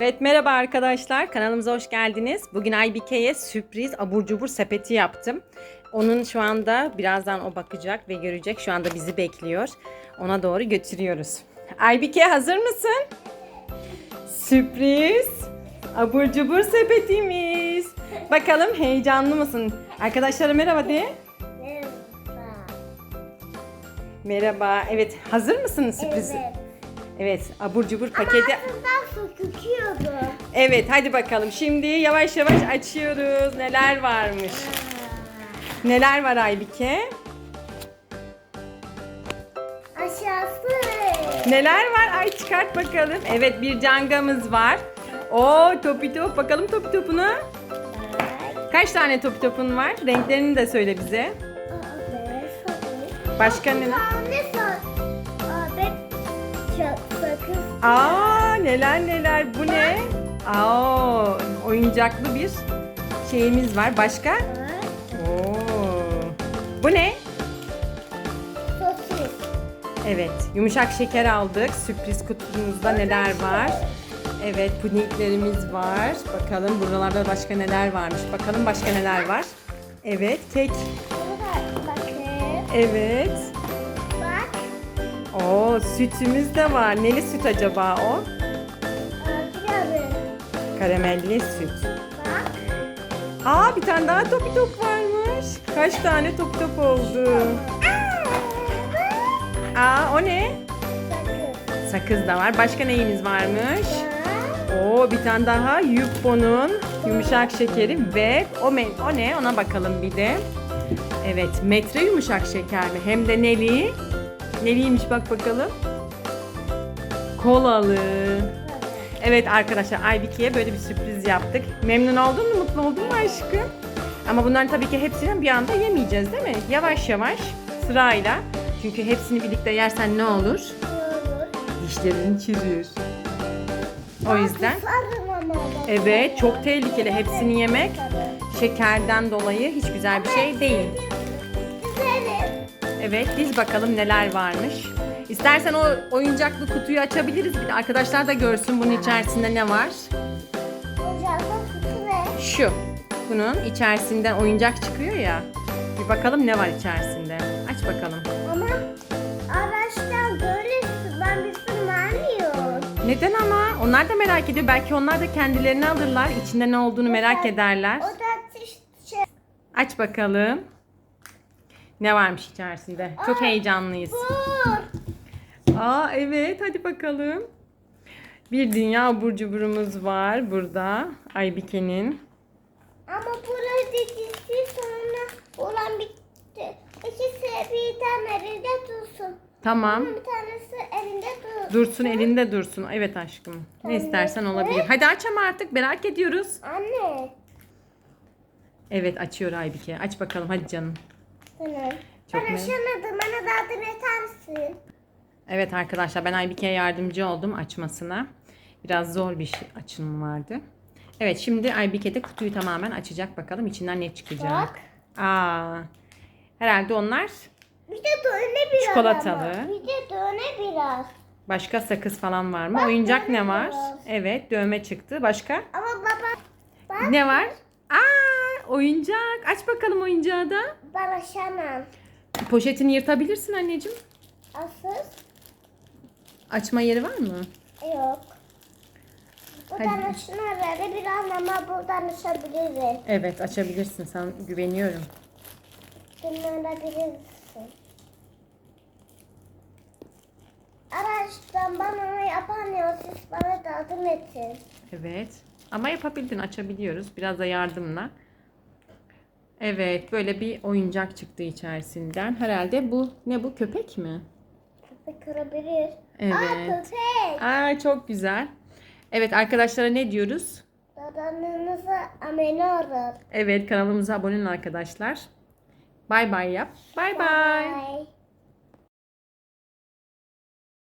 Evet merhaba arkadaşlar kanalımıza hoş geldiniz. Bugün Aybike'ye sürpriz abur cubur sepeti yaptım. Onun şu anda birazdan o bakacak ve görecek. Şu anda bizi bekliyor. Ona doğru götürüyoruz. Aybike hazır mısın? Sürpriz abur cubur sepetimiz. Bakalım heyecanlı mısın? Arkadaşlara merhaba de. Merhaba. Merhaba. Evet hazır mısın sürpriz? Evet. Evet abur cubur paketi. Ağzından su. Evet hadi bakalım. Şimdi yavaş yavaş açıyoruz. Neler varmış? Neler var Aybike? Aşağısı. Neler var? Ay çıkart bakalım. Evet bir cangamız var. Oo topi top. Bakalım topi topuna. Kaç tane topi topun var? Renklerini de söyle bize. Başka ne? Ne sakız. Aa neler neler. Bu ne? Aa oyuncaklı bir şeyimiz var. Başka? Oo. Bu ne? Sosis. Evet, yumuşak şeker aldık. Sürpriz kutumuzda neler var? Evet, pudinglerimiz var. Bakalım buralarda başka neler varmış. Bakalım başka neler var. Evet, kek. Bakın. Evet. Oo, sütümüz de var. Neli süt acaba o? Karamelli süt. Bak. Aa, bir tane daha topi top varmış. Kaç tane topi top oldu? Aa, o ne? Sakız. Sakız da var. Başka neyimiz varmış? Oo bir tane daha Yupo'nun yumuşak şekeri ve o, me- o ne ona bakalım bir de. Evet metre yumuşak şeker mi? Hem de neli. Neliymiş bak bakalım. Kolalı. Evet arkadaşlar Aybiki'ye böyle bir sürpriz yaptık. Memnun oldun mu? Mutlu oldun mu aşkım? Ama bunların tabii ki hepsini bir anda yemeyeceğiz değil mi? Yavaş yavaş sırayla. Çünkü hepsini birlikte yersen ne olur? Olur. Dişlerin çürür. O yüzden. Evet, çok tehlikeli. Hepsini yemek şekerden dolayı hiç güzel bir şey değil. Evet, biz bakalım neler varmış. İstersen o oyuncaklı kutuyu açabiliriz. Bir de arkadaşlar da görsün bunun içerisinde ne var. Ocakta kutu ve Şu. Bunun içerisinden oyuncak çıkıyor ya. Bir bakalım ne var içerisinde. Aç bakalım. Ama araçtan böyle ben bir sürü vermiyor. Neden ama? Onlar da merak ediyor. Belki onlar da kendilerini alırlar. İçinde ne olduğunu merak ederler. O da Aç bakalım. Ne varmış içerisinde? Çok heyecanlıyız. Aa evet hadi bakalım. Bir dünya abur cuburumuz var burada. Aybike'nin. Ama burada dizisi sonra olan bitti. İkisi bir tane elinde dursun. Tamam. Bir tanesi elinde dursun. Dursun elinde dursun. Evet aşkım. Ne istersen olabilir. Hadi aç ama artık merak ediyoruz. Anne. Evet açıyor Aybike. Aç bakalım hadi canım. Tamam. Çok ben aşamadım. Bana da adım eder misin? Evet arkadaşlar ben Aybike'ye yardımcı oldum açmasına. Biraz zor bir şey, açılımı vardı. Evet şimdi Aybike de kutuyu tamamen açacak bakalım içinden ne çıkacak. Bak. Aa. Herhalde onlar Bir de döne biraz Çikolatalı. ama. Bir de döne biraz. Başka sakız falan var mı? Bak, Oyuncak ne var? biraz. Evet, dövme çıktı. Başka? Ama baba bak Ne var? Oyuncak. Aç bakalım oyuncağı da. ben aşamam. Poşetini yırtabilirsin anneciğim. Asıl Açma yeri var mı? yok. Buradan Hadi. aşınarları biraz ama buradan aşabiliriz. Evet, açabilirsin. Sana güveniyorum. Dinlenebilirsin. Araçtan bana yapamıyor. Siz bana yardım edin. Evet. Ama yapabildin, açabiliyoruz. Biraz da yardımla. Evet, böyle bir oyuncak çıktı içerisinden. Herhalde bu ne bu? Köpek mi? Köpek kırabilir. Aa Evet. köpek. Aa, çok güzel. Evet, arkadaşlara ne diyoruz? Dadanınızı amene alır. Evet, kanalımıza abone olun arkadaşlar. Bay bay yap. Bay bay.